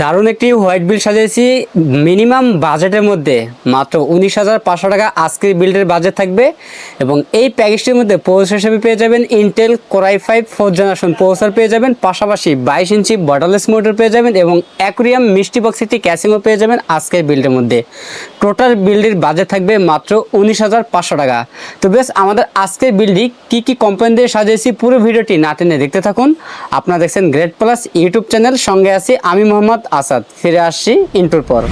দারুণ একটি হোয়াইট বিল সাজিয়েছি মিনিমাম বাজেটের মধ্যে। মাত্র উনিশ হাজার পাঁচশো টাকা আজকের বিল্ডের বাজেট থাকবে এবং এই প্যাকেজটির মধ্যে পৌঁছ হিসেবে পেয়ে যাবেন Intel core i five four generation পৌঁছার পেয়ে যাবেন, পাশাপাশি বাইশ ইঞ্চি বটলেস মোটর পেয়ে যাবেন এবং অ্যাকুরিয়াম মিষ্টি বক্স একটি ক্যাসিংও পেয়ে যাবেন আজকের বিল্ডের মধ্যে। টোটাল বিল্ডের বাজেট থাকবে মাত্র উনিশ হাজার পাঁচশো টাকা। তো বেশ, আমাদের আজকের বিল্ডটি কী কী কোম্পানি দিয়ে সাজিয়েছি পুরো ভিডিওটি না টেনে দেখতে থাকুন। আপনারা দেখছেন গ্রেট প্লাস ইউটিউব চ্যানেল, সঙ্গে আছি আমি মোহাম্মদ আসাদ। ফিরে আসছি ইন্টুর পর।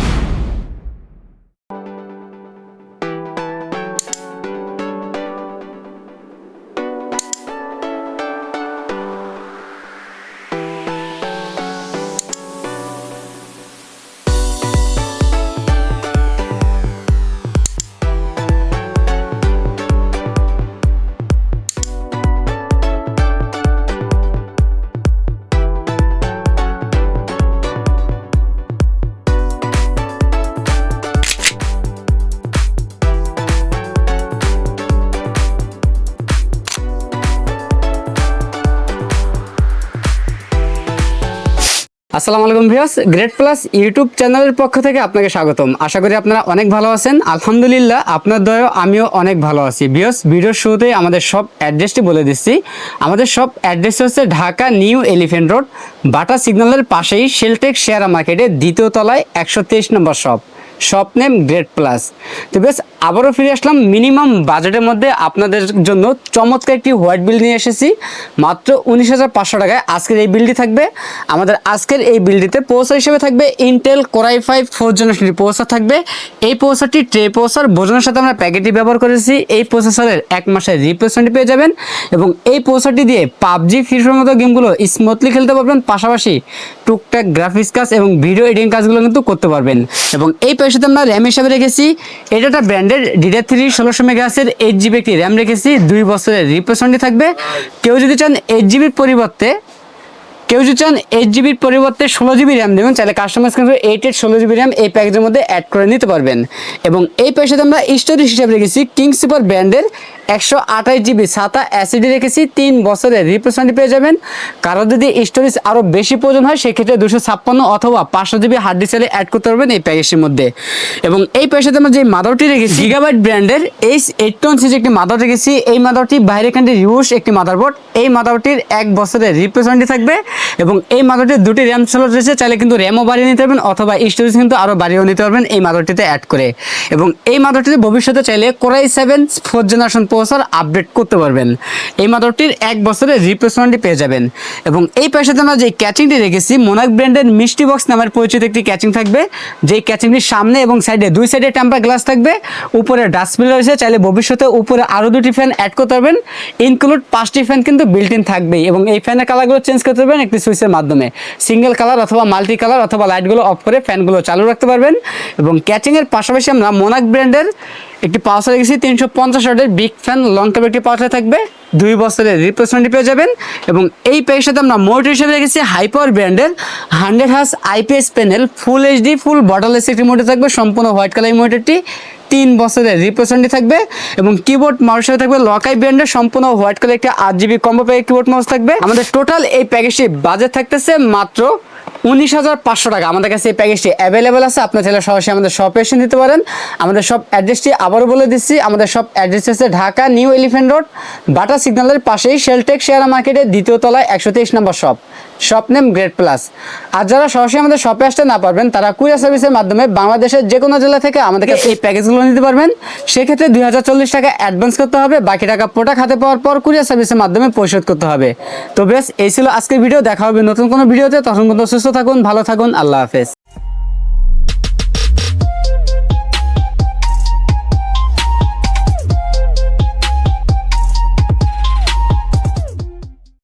আসসালামু আলাইকুম ভিউয়ার্স গ্রেট প্লাস ইউটিউব চ্যানেলের পক্ষ থেকে আপনাকে স্বাগতম। আশা করি আপনারা অনেক ভালো আছেন। আলহামদুলিল্লাহ, আপনার দয়াও আমিও অনেক ভালো আছি। ভিউয়ার্স, ভিডিওর শুরুতেই আমাদের সব অ্যাড্রেসটি বলে দিচ্ছি। আমাদের সব অ্যাড্রেস হচ্ছে Dhaka new Elephant Road, Bata সিগন্যালের পাশেই শেলটেক শেয়ার মার্কেটে দ্বিতীয় তলায় একশো তেইশ নম্বর shop. Shop name Great Plus তো বেশ, আবারও ফিরে আসলাম মিনিমাম বাজেটের মধ্যে আপনাদের জন্য চমৎকার একটি হোয়াইট বিল নিয়ে এসেছি। মাত্র উনিশ হাজার পাঁচশো টাকায় আজকের এই বিলটি থাকবে। আমাদের আজকের এই বিলটিতে পৌঁছা হিসেবে থাকবে ইন্টেল কোরাই ফাইভ ফোর জেনারেশনের পৌঁছা থাকবে। এই পৌঁছাটি ট্রে পৌঁছার বোঝানোর সাথে আমরা প্যাকেটটি ব্যবহার করেছি। এই প্রসেসরের এক মাসের রিপ্লেসমেন্ট পেয়ে যাবেন এবং এই পৌঁছাটি দিয়ে পাবজি ফ্রিফের মতো গেমগুলো স্মুথলি খেলতে পারবেন। পাশাপাশি টুকটাক গ্রাফিক্স কাজ এবং ভিডিও এডিটিং কাজগুলো কিন্তু করতে পারবেন। এবং এই পয়সাতে আমরা র্যাম হিসাবে রেখেছি। এটা একটা ব্র্যান্ডের ডিডার থ্রি ষোলোশো মেগাসের এইট জিবি একটি র্যাম রেখেছি। দুই বছরের রিপ্লেসমেন্টই থাকবে। কেউ যদি চান এইট জিবির পরিবর্তে, কেউ যদি চান এইট জিবির পরিবর্তে ষোলো জিবি র্যাম দেবেন, তাহলে কাস্টমাইজ কিন্তু এইট এইট ষোলো জিবি র্যাম এই প্যাকেজের মধ্যে অ্যাড করে নিতে পারবেন। এবং এই পয়সাতে আমরা স্টোরেজ হিসাবে রেখেছি কিং সুপার ব্র্যান্ডের একশো আঠাশ জিবি সাতা অ্যাসিডি রেখেছি, তিন বছরের রিপ্লেসমেন্ট পেয়ে যাবেন। কারও যদি স্টোরেজ আরও বেশি প্রয়োজন হয়, সেক্ষেত্রে দুশো ছাপ্পান্ন অথবা পাঁচশো জিবি হার্ড ডিস্কে অ্যাড করতে পারবেন এই প্যাকেজের মধ্যে। এবং এই পয়সাতে আমরা যে মাদারটি রেখেছি গিগাবাইট ব্র্যান্ডের এইচ এইট টন সিজ একটি মাদার রেখেছি, এই মাদারটি বাইরে কান্ট্রি ইউস একটি মাদারবোর্ড এই মাদারটির এক বছরের রিপ্লেসমেন্টই থাকবে এবং এই মাদারটির দুটি র্যাম স্লট রয়েছে, চাইলে কিন্তু র্যামও বাড়িয়ে নিতে পারবেন অথবা স্টোরেজ কিন্তু আরও বাড়িয়েও নিতে পারবেন এই মাদারটিতে অ্যাড করে। এবং এই মাদারটিতে ভবিষ্যতে চাইলে core i seven four generation processor update করতে পারবেন। এই মাদারটির এক বছরের রিপ্লেসমেন্টই পেয়ে যাবেন। এবং এই পয়সাতে আমরা যে ক্যাচিংটি রেখেছি মোনাক ব্র্যান্ডের মিষ্টি বক্স নামের পরিচিত একটি ক্যাচিং থাকবে। যেই ক্যাচিংটির সামনে এবং সাইডে দুই সাইডে টেম্পার গ্লাস থাকবে। উপরে ডাস্টবিন রয়েছে, চাইলে ভবিষ্যতে উপরে আরও দুটি ফ্যান অ্যাড করতে পারবেন। ইনক্লুড পাঁচটি ফ্যান কিন্তু বিল্ট ইন থাকবেই এবং এই ফ্যানের কালারগুলো চেঞ্জ করতে পারবেন একটি সুইচের মাধ্যমে। সিঙ্গেল কালার অথবা মাল্টি কালার অথবা লাইটগুলো অফ করে ফ্যানগুলো চালু রাখতে পারবেন। এবং ক্যাচিংয়ের পাশাপাশি আমরা মোনাক ব্র্যান্ডের একটি পাওয়ার রেখেছি তিনশো পঞ্চাশ ওয়াটের বিগ ফ্যান লং কেবল একটি পাওয়ার থাকবে। দুই বছরের রিপ্লেসমেন্টই পেয়ে যাবেন এবং এই পেয়ের সাথে আমরা মোটর হিসেবে রেখেছি হাইপাওয়ার ব্র্যান্ডের হান্ড্রেড হাস IPS panel full HD full বটলেস একটি মোটর থাকবে, সম্পূর্ণ হোয়াইট কালার মোটরটি তিন বছরের রিপ্রেজেন্টই থাকবে এবং কিবোর্ড হিসেবে থাকবে লকাই ব্র্যান্ডের সম্পূর্ণ হোয়াইট কালার একটি আট GB combo pack keyboard mouse থাকবে। আমাদের টোটাল এই প্যাকেজটি বাজেট থাকতেছে মাত্র উনিশ হাজার পাঁচশো টাকা। আমাদের কাছে এই প্যাকেজটি অ্যাভেলেবেল আছে। আপনার ছেলে সরাসরি আমাদের শপে এসে নিতে পারেন। আমাদের সব অ্যাড্রেসটি আবারও বলে দিচ্ছি, আমাদের সব অ্যাড্রেস হচ্ছে Dhaka new Elephant Road Bata সিগন্যালের পাশেই শেলটেক শেয়ার মার্কেটের দ্বিতীয় তলায় একশো তেইশ নম্বর shop shop name Great Plus আর যারা সরাসরি আমাদের শপে আসতে না পারবেন, তারা কুরিয়ার সার্ভিসের মাধ্যমে বাংলাদেশের যে কোনো জেলা থেকে আমাদেরকে এই প্যাকেজগুলো নিতে পারবেন। সেক্ষেত্রে দুই হাজার চল্লিশ টাকা অ্যাডভান্স করতে হবে, বাকি টাকা প্রোডাক্ট হাতে পাওয়ার পর কুরিয়ার সার্ভিসের মাধ্যমে পরিশোধ করতে হবে। তো বেশ, এই ছিল আজকের ভিডিও দেখা হবে নতুন কোনো ভিডিওতে তখন কিন্তু সুস্থ থাকুন, ভালো থাকুন, আল্লাহ হাফেজ।